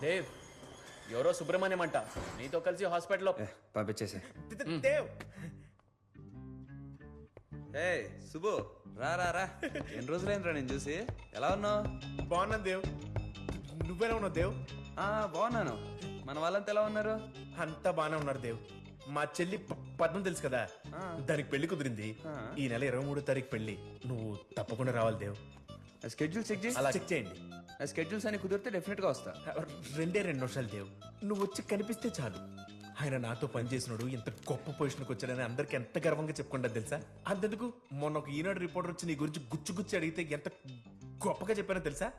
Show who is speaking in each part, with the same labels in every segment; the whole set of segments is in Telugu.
Speaker 1: దేవ్ ఎవరో సుబ్రహ్మణ్యం అంట. నీతో కలిసి హాస్పిటల్లో
Speaker 2: పంపించేసే
Speaker 3: దేవ్!
Speaker 2: ఏ సుబ్బు రా రా రా. ఎన్ని రోజులైందిరా నేను చూసి? ఎలా ఉన్నావు?
Speaker 3: బాగున్నాను దేవ్. నువ్వెలా ఉన్నావు దేవ్?
Speaker 2: ఆ బాగున్నాను. మన వాళ్ళంతా ఎలా ఉన్నారు?
Speaker 3: అంతా బాగానే ఉన్నారు దేవ్. మా చెల్లి ప- పద్మం తెలుసు కదా? దానికి పెళ్ళి కుదిరింది. ఈ నెల ఇరవై మూడో తారీఖు పెళ్ళి. నువ్వు తప్పకుండా రావాలి దేవ్.
Speaker 2: స్కెడ్యూల్ చెక్ చేసి
Speaker 3: అలా చెక్ చేయండి.
Speaker 2: స్కెడ్యూల్స్ అని కుదిరితే డెఫినెట్గా వస్తా.
Speaker 3: రెండే రెండు నిమిషాలు దేవ్ నువ్వు వచ్చి కనిపిస్తే చాలు. ఆయన నాతో పనిచేసినాడు ఇంత గొప్ప పొజిషన్కి వచ్చాడని అందరికి ఎంత గర్వంగా చెప్పుకుంటా తెలుసా? అంతెందుకు? మొన్న ఒక ఈనాడు రిపోర్టర్ వచ్చి నీ గురించి గుచ్చు గుచ్చి అడిగితే ఎంత గొప్పగా చెప్పానో తెలుసా?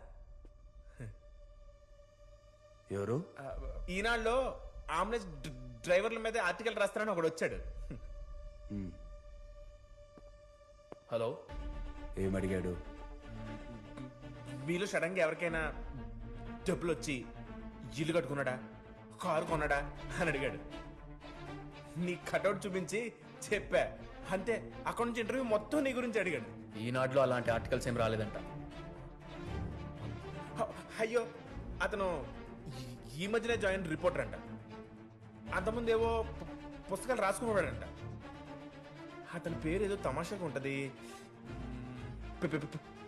Speaker 2: ఎవరు?
Speaker 3: ఆ, ఈనాడులో ఆంబులెన్స్ డ్ర- డ్రైవర్ల మీద ఆర్టికల్ రాస్తానని ఒకడు వచ్చాడు. హలో?
Speaker 2: ఏమడిగాడు
Speaker 3: మీలో సడన్గా ఎవరికైనా డబ్బులు వచ్చి ఇల్లు కట్టుకున్నాడా? కారు కొన్నాడా? అని అడిగాడు. నీ కటౌట్ చూపించి చెప్పా. అంతే అక్కడ నుంచి ఇంటర్వ్యూ మొత్తం నీ గురించి అడిగాడు.
Speaker 1: ఈనాడులో అలాంటి ఆర్టికల్స్ ఏం రాలేదంట.
Speaker 3: అయ్యో అతను ఈ- మధ్యనే జాయిన్ రిపోర్టర్ అంట. అంతకుముందు ఏవో పు- పుస్తకాలు రాసుకున్నాడంట అతని పేరు ఏదో తమాషాగా ఉంటది.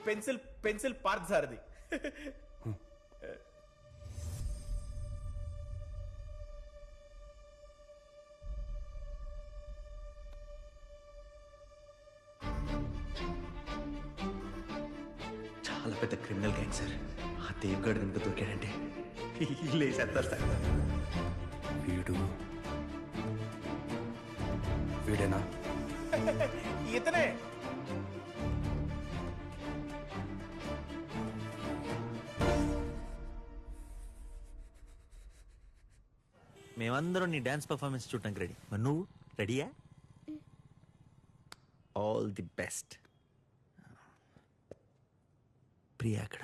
Speaker 3: పెన్సిల్ పెన్సిల్ పార్క్ సారది.
Speaker 4: చాలా పెద్ద క్రిమినల్ గ్యాంగ్ సార్. ఆ దేవ్గాడు కనుక దొరికాడంటే లేసేస్తారు సార్
Speaker 2: వీడు వీడేనా?
Speaker 3: ఇతనే.
Speaker 4: మేమందరం నీ డాన్స్ పర్ఫార్మెన్స్ చూడటానికి రెడీ. మరి నువ్వు రెడీయా? ఆల్ ది బెస్ట్ ప్రియా అక్కడ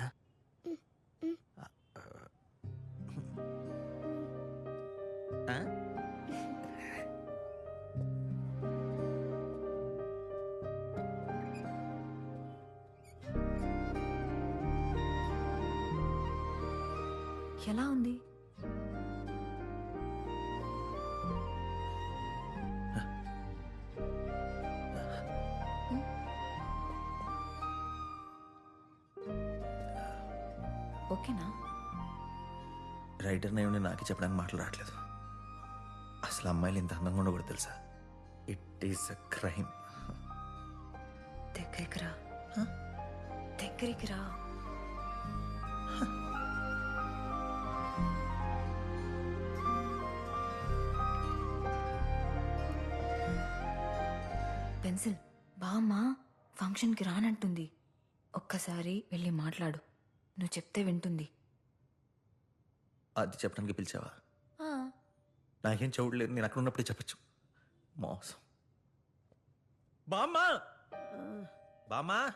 Speaker 5: ఓకేనా?
Speaker 4: రైటర్ నేమి నాకే చెప్పడానికి మాటలు రావట్లేదు. అసలు అమ్మాయిలు ఇంత అందంగా ఉండకూడదు తెలుసా? ఇట్ ఈస్ అ క్రైమ్
Speaker 5: దగ్గరికి రా. దగ్గరికి రా. పెన్సిల్ బామ్మ ఫంక్షన్కి రానంటుంది. ఒక్కసారి వెళ్ళి మాట్లాడు. నువ్వు చెప్తే వింటుంది.
Speaker 4: అది చెప్పడానికి పిలిచావా? నాకేం చూడలేదు నేను అక్కడ ఉన్నప్పుడే చెప్పచ్చు. మోసం. బామ్మా! బామ్మా!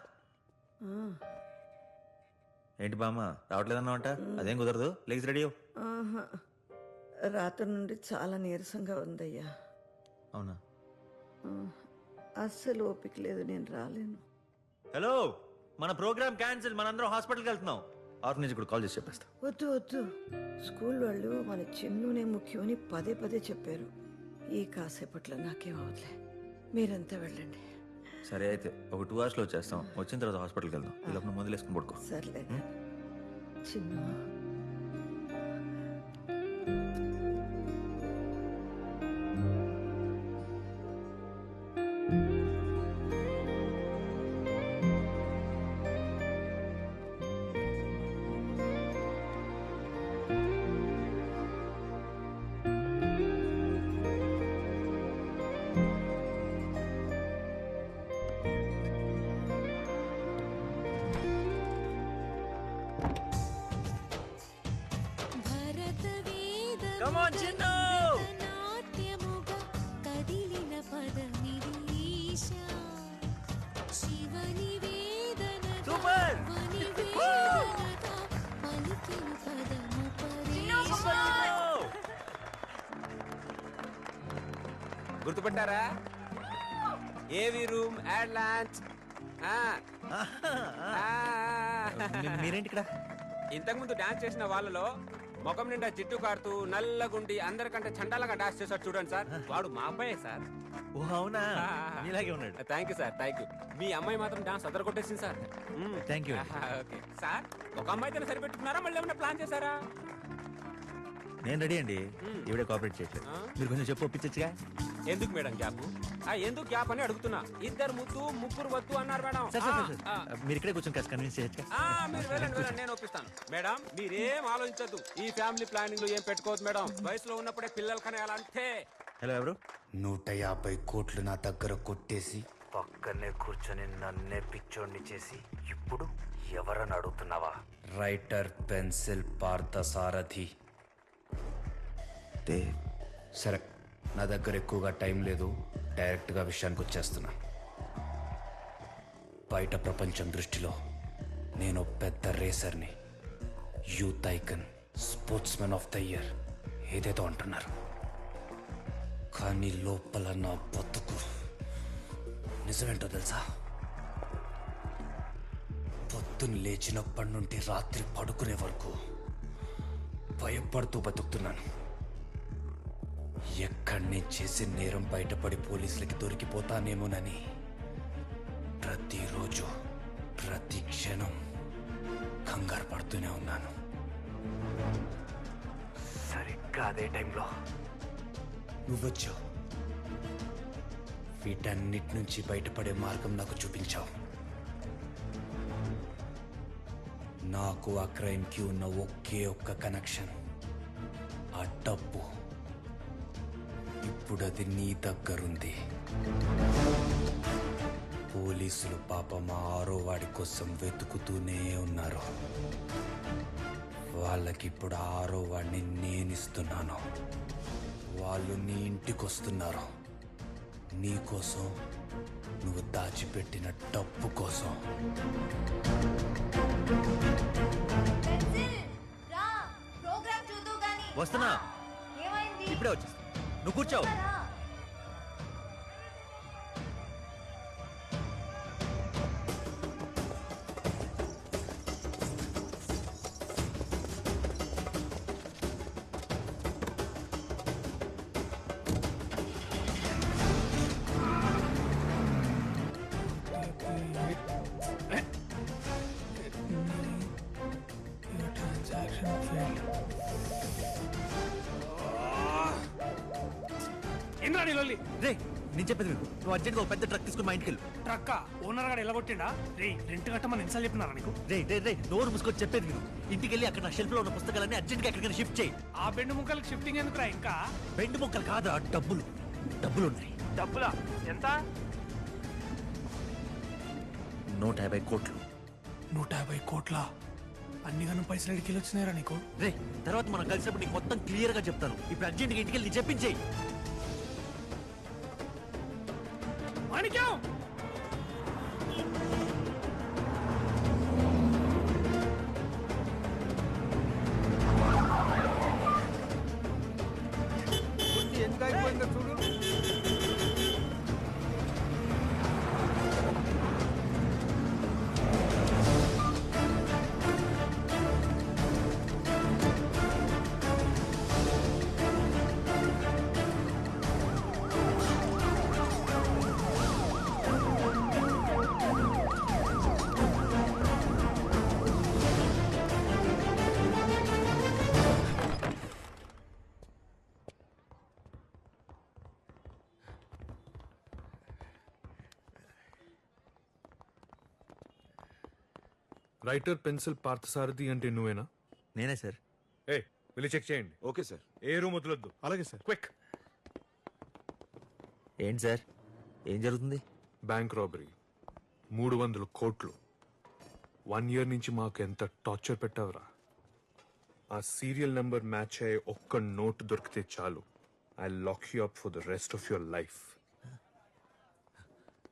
Speaker 4: ఏంటి బామ్మ రావట్లేదన్నమాట? అదేం కుదరదు? లేచి రెడీ అవ్వు.
Speaker 6: ఆహా. రాత్రి నుండి చాలా నీరసంగా ఉందయ్యా.
Speaker 4: అవునా?
Speaker 6: అస్సలు ఓపిక లేదు నేను రాలేను.
Speaker 4: హలో! మన ప్రోగ్రామ్ క్యాన్సిల్ మనందరం హాస్పిటల్కి వెళ్తున్నాం. ఆర్ఫనేజ్ కూడా కాల్ చేసి చెప్పేస్తా.
Speaker 6: వద్దు వద్దు. స్కూల్ వాళ్ళు మన చిన్నునే ముఖ్యమని పదే పదే చెప్పారు. ఈ కాసేపట్లో నాకేం అవదులే మీరంతా వెళ్ళండి.
Speaker 4: సరే అయితే ఒక టూ అవర్స్లో వచ్చేస్తాం. వచ్చిన తర్వాత హాస్పిటల్కి వెళ్దాం. లోపల మందులు వేసుకుని పడుకో.
Speaker 6: సర్లే. చిన్ను
Speaker 7: పరేశ
Speaker 2: గుర్తుపట్టారా? ఏవి రూమ్ యాడ్ లాంచ్?
Speaker 4: మీరేంటి ఇక్కడ?
Speaker 8: ఇంతకుముందు డాన్స్ చేసిన వాళ్ళలో ముఖం నిండా జిడ్డు కారుతూ నల్లగుండి అందరికంటే చండాలంగా డాన్స్ చేశాడు చూడండి సార్. వాడు మా అబ్బాయే సార్.
Speaker 4: ఓ అవునా? ఇలాగే ఉన్నాడు.
Speaker 8: Thank you sir thank you మీ అమ్మాయి మాత్రం డాన్స్ అదర కొట్టేసింది సార్.
Speaker 4: You.
Speaker 8: ఆహా, ఓకే. సార్ ఒక అమ్మాయితోనే సరిపెట్టుకున్నారా? మళ్ళీ ఏమైనా ప్లాన్ చేశారా?
Speaker 4: నేను రెడీ అండి. ఇవిడే కోఆపరేట్ చేయట్లేదు? మీరు కొంచెం చెప్పు ఒప్పించచ్చుగా?
Speaker 8: ఎందుకు మేడం గ్యాప్? ఆ ఎందుకు గ్యాప్ అని అడుగుతున్నా. ఇద్దరు ముద్దు ముగ్గురు వద్దు అన్నారు మేడం.
Speaker 4: సార్ సార్,
Speaker 8: ఆ,
Speaker 4: సార్,
Speaker 8: ఆ.
Speaker 4: సార్ మీరు ఇక్కడే కూర్చొని కాస్త కన్విన్స్ చేయొచ్చుగా?
Speaker 8: ఆ, మీరు వెళ్ళండి వెళ్ళండి నేను ఒప్పిస్తాను. మేడం మీరేం ఆలోచించద్దు. ఈ ఫ్యామిలీ ప్లానింగ్లో ఏం పెట్టుకోవద్దు మేడం. వయసులో ఉన్నప్పుడే పిల్లలు కనేయాలంటే.
Speaker 4: హలో ఎవరు?
Speaker 9: నూట యాభై కోట్లు నా దగ్గర కొట్టేసి పక్కనే కూర్చొని నన్నే పిచ్చోడిని చేసి ఇప్పుడు ఎవరని అడుగుతున్నావా? రైటర్ పెన్సిల్ పార్థ
Speaker 4: అయితే
Speaker 9: సరే నా దగ్గర ఎక్కువగా టైం లేదు డైరెక్ట్గా విషయానికి వచ్చేస్తున్నా. బయట ప్రపంచం దృష్టిలో నేను పెద్ద రేసర్ని youth icon sportsman of the year ఏదేదో అంటున్నారు. కానీ లోపల నా బతుకు నిజమేంటో తెలుసా? పొద్దున్న లేచినప్పటి నుండి రాత్రి పడుకునే వరకు భయపడుతూ బతుకుతున్నాను. ఎక్కడి చేసే నేరం బయటపడి పోలీసులకి దొరికిపోతానేమోనని. ప్రతిరోజు ప్రతి క్షణం కంగారు పడుతూనే ఉన్నాను. సరిగ్గా అదే టైంలో నువ్వొచ్చావు. వీటన్నిటి నుంచి బయటపడే మార్గం నాకు చూపించావు. నాకు ఆ క్రైమ్కి ఉన్న ఒకే ఒక్క కనెక్షన్. ఆ డబ్బు. ఇప్పుడు అది నీ దగ్గరుంది. పోలీసులు పాప మా ఆరో వాడి కోసం వెతుకుతూనే ఉన్నారు. వాళ్ళకి ఇప్పుడు ఆరో వాడిని నేనిస్తున్నాను. వాళ్ళు నీ ఇంటికి వస్తున్నారు నీ కోసం నువ్వు దాచిపెట్టిన డబ్బు కోసం.
Speaker 4: వస్తున్నా. ఇప్పుడే వచ్చేస్తా. నువ్వు కూర్చోవు
Speaker 10: ఏంద్రాని లొల్లి.
Speaker 4: రే నేను చెప్పేది విను. నువ్వు అర్జెంట్గా ఒక పెద్ద ట్రక్ తీసుకుని మా ఇంటికి వెళ్ళు
Speaker 10: ట్రక్క? ఓనర్ గారు రే రెంట్ కట్టమని ఎన్నిసార్లు చెప్పినారా నీకు?
Speaker 4: రే రే రే నోరు మూసుకొని చెప్పేది విను. ఇంటికి వెళ్ళి అక్కడ నా షెల్ఫ్లో ఉన్న పుస్తకాలన్నీ అర్జెంట్గా ఎక్కడికైనా షిఫ్ట్ చేయి.
Speaker 10: ఆ బెండు ముక్కలకి షిఫ్టింగ్ ఎందుకురా ఇంకా?
Speaker 4: మొక్కలు డబ్బులు డబ్బులు. ఉన్నాయి
Speaker 10: డబ్బులా? ఎంత?
Speaker 4: నూట యాభై కోట్లు.
Speaker 10: నూట యాభై కోట్ల? అన్ని గనం పైసలు ఎడికి వచ్చినాయరా నీకు?
Speaker 4: రే తర్వాత మనం కలిసినప్పుడు నీకు మొత్తం క్లియర్గా చెప్తాను. ఇప్పుడు అర్జెంట్గా ఇంటికి వెళ్ళి చెప్పించేయి
Speaker 11: రైటర్ పెన్సిల్ పార్థసారథి అంటే నువ్వేనా?
Speaker 4: నేనే సార్.
Speaker 11: ఏ వెళ్ళి చెక్ చేయండి.
Speaker 2: Okay sir.
Speaker 11: ఏ రూమ్ వదలొద్దు.
Speaker 3: అలాగే సార్.
Speaker 11: క్విక్.
Speaker 4: ఏంటి సార్? ఏం జరుగుతుంది?
Speaker 11: Bank robbery. మూడు వందల కోట్లు. వన్ ఇయర్ నుంచి మాకు ఎంత టార్చర్ పెట్టావురా. ఆ సీరియల్ నెంబర్ మ్యాచ్ అయ్యే ఒక్క నోట్ దొరికితే చాలు. I lock you up for the rest of your life.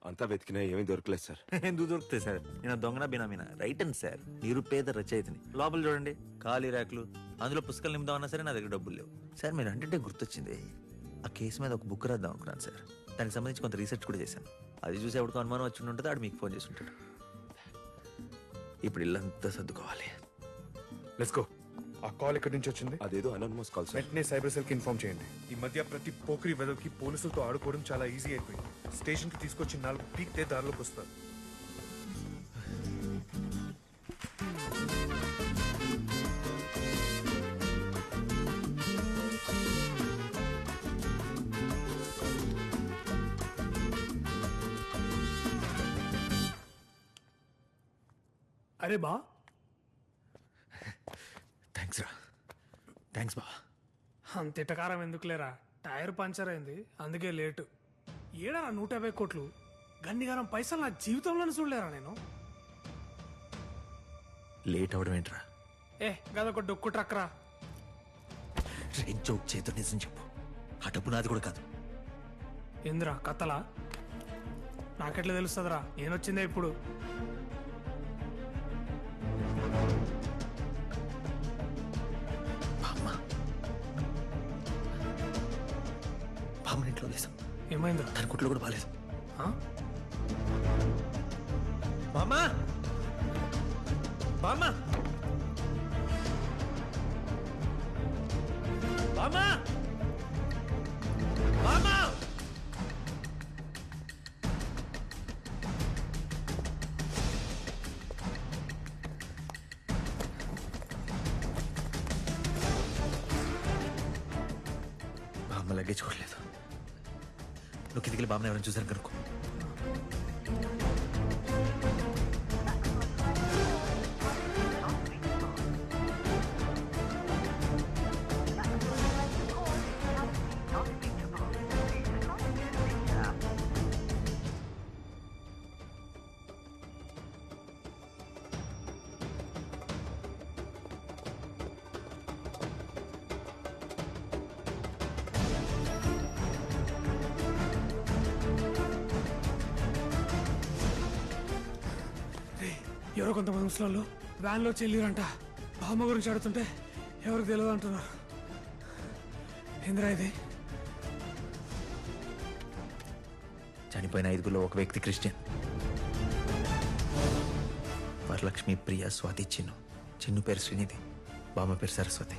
Speaker 2: అంతా వెతికినా ఏమీ దొరకలేదు సార్.
Speaker 4: ఎందుకు దొరుకుతాయి సార్? నేను దొంగన బినామీనా రైటన్ సార్. నిరుపేద రచయితని. లోపల చూడండి ఖాళీ ర్యాక్లు. అందులో పుస్తకాలు నింపుదామన్నా సరే నా దగ్గర డబ్బులు లేవు. సార్ మీరు అంటే గుర్తొచ్చింది. ఆ కేసు మీద ఒక బుక్ రాద్దాం అనుకున్నాను సార్. దానికి సంబంధించి కొంత రీసెర్చ్ కూడా చేశాను. అది చూసి ఎవరికి అనుమానం వచ్చి ఉంటుంది ఆడు మీకు ఫోన్ చేసి ఉంటాడు. ఇప్పుడు ఇల్లంతా సర్దుకోవాలి.
Speaker 11: లెట్స్ గో ఆ కాల్ ఎక్కడి నుంచి వచ్చింది?
Speaker 12: అదేదో అనోనమస్ కాల్ సార్
Speaker 11: వెంటనే సైబర్ సెల్కి ఇన్ఫార్మ్ చేయండి. ఈ మధ్య ప్రతి పోకిరి వెదవికి పోలీసులతో ఆడుకోవడం చాలా ఈజీ అయిపోయింది. స్టేషన్కి తీసుకొచ్చి నాలుగు పీక్తే దారిలోకి వస్తారు.
Speaker 10: అరే బా
Speaker 4: థ్యాంక్స్ రా థ్యాంక్స్ బా
Speaker 10: అంత ఇటకారం ఎందుకులేరా? టైర్ పంచర్ అయింది. అందుకే లేటు. ఏడరా నూట యాభై కోట్లు? గన్నిగారం పైసలు నా జీవితంలోనే చూడలేరా నేను?
Speaker 4: లేట్ అవడం ఏంట్రా?
Speaker 10: ఏ గదొక డొక్కు ట్రక్ రా.
Speaker 4: రెడ్ జోక్ చేతో నిజం చెప్పు. ఆ డబ్బు నాది కూడా కాదు.
Speaker 10: ఏందిరా కథలా? నాకెట్లా తెలుస్తుందిరా? నేనొచ్చిందే ఇప్పుడు?
Speaker 4: లేదు
Speaker 10: ఏమైందిరా
Speaker 4: తన కుట్లో కూడా బాలేదు.
Speaker 10: ఆ?
Speaker 4: బామ్మ! బామ్మ! బామ్మ! బామ్మ! బామ్మ లగేజ్ చూడలేదు నువ్వు కిందికి బామ్మని ఎవరైనా చూసాను కనుక్కో
Speaker 10: ఎవరో కొంతమంది ముసలాళ్ళు వ్యాన్లో చెల్లిరంట. బామ్మ గురించి ఆడుతుంటే ఎవరికి తెలియదు అంటున్నారు. ఏందిరా ఇది?
Speaker 4: చనిపోయిన ఐదుగురులో ఒక వ్యక్తి క్రిస్టియన్. వరలక్ష్మి ప్రియ స్వాతి చిన్ను. చిన్ను పేరు శ్రీనిధి బామ్మ పేరు సరస్వతి.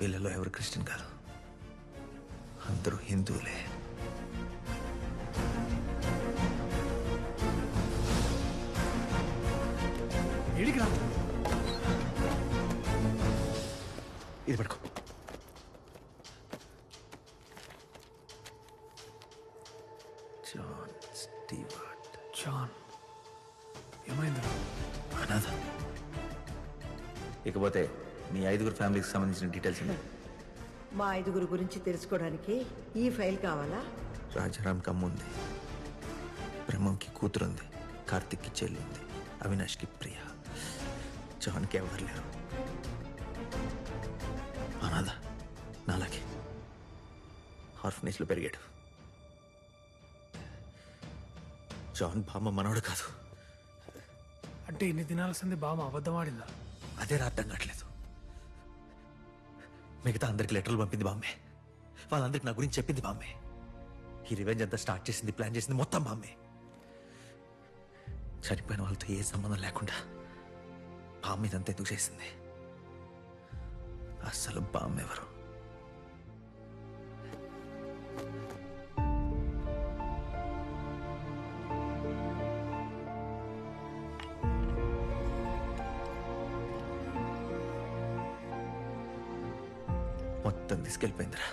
Speaker 4: వీళ్ళలో ఎవరు క్రిస్టియన్ కాదు? అందరూ హిందువులే.
Speaker 10: ఏడికి రా.
Speaker 4: ఇది పడుకో జాన్ స్టీవర్ట్.
Speaker 10: జాన్. ఏమైందిరా?
Speaker 4: అనాథ. ఇకపోతే మీ ఐదుగురు ఫ్యామిలీకి సంబంధించిన డీటెయిల్స్ ఉన్నాయి.
Speaker 6: మా ఐదుగురు గురించి తెలుసుకోవడానికి ఈ ఫైల్ కావాలా?
Speaker 4: రాజారాంకి అమ్మ ఉంది బ్రహ్మంకి కూతురు ఉంది కార్తిక్కి చెల్లి ఉంది అవినాష్కి ప్రియ. జాన్కి ఎవరు లేరు? అనాథ నాలాగే. ఆర్ఫనేజ్లో పెరిగాడు. జాన్ బామ్మ మనవడు కాదు.
Speaker 10: అంటే ఇన్ని దినాల సంది బామ్మ అబద్ధం ఆడిందా?
Speaker 4: అదే అర్థం కావట్లేదు మిగతా అందరికి లెటర్లు పంపింది బామ్మే. వాళ్ళందరికి నా గురించి చెప్పింది బామ్మే. ఈ రివెంజ్ అంతా స్టార్ట్ చేసింది ప్లాన్ చేసింది మొత్తం బామ్మే. చనిపోయిన వాళ్ళతో ఏ సంబంధం లేకుండా. బామ్మ ఇదంతా ఎందుకు చేసింది అస్సలు బామ్మ ఎవరు మొత్తం తీసుకెళ్ళిపోయిందిరా.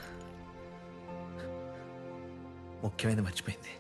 Speaker 4: ముఖ్యమైనది మర్చిపోయింది.